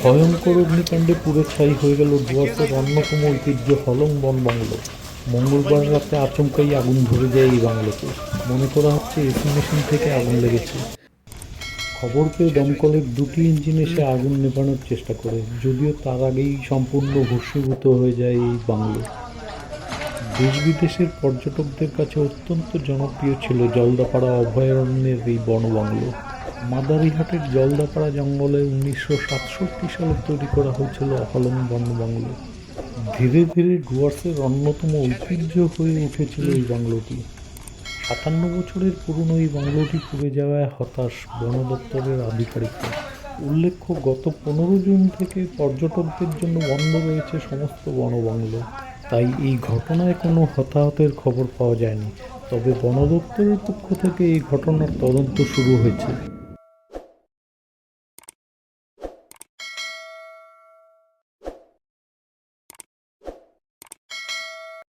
ভয়ঙ্কর অগ্নিকাণ্ডে পুরো ছাই হয়ে গেল ডুয়ার্সের অন্যতম ঐতিহ্য হলং বন বাংলো। মঙ্গলবার রাতে আচমকাই আগুন ধরে যায় এই বাংলোতে। মনে করা হচ্ছে এসি মেশিন থেকে আগুন লেগেছে। খবর পেয়ে দমকলের দুটি ইঞ্জিন এসে আগুন নেভানোর চেষ্টা করে, যদিও তার আগেই সম্পূর্ণ ভস্মীভূত হয়ে যায় এই বাংলো। দেশ বিদেশের পর্যটকদের কাছে অত্যন্ত জনপ্রিয় ছিল জলদাপাড়া অভয়ারণ্যের এই বনবাংলো মাদারিহাটের জলদাপাড়া জঙ্গলে উনিশশো সাতষট্টি সালে তৈরি করা হয়েছিল অহলং বনবাংলো ধীরে ধীরে ডুয়ার্সের অন্যতম ঐতিহ্য হয়ে উঠেছিল এই বাংলোটি। সাতান্ন বছরের পুরনো এই বাংলোটি পুড়ে যাওয়ায় হতাশ বন দপ্তরের আধিকারিকরা। উল্লেখ্য, গত পনেরো জুন থেকে পর্যটকদের জন্য বন্ধ রয়েছে সমস্ত বনবাংলো। তাই এই ঘটনায় কোনো হতাহতের খবর পাওয়া যায়নি। তবে বন দপ্তরের পক্ষ থেকে এই ঘটনার তদন্ত শুরু হয়েছে।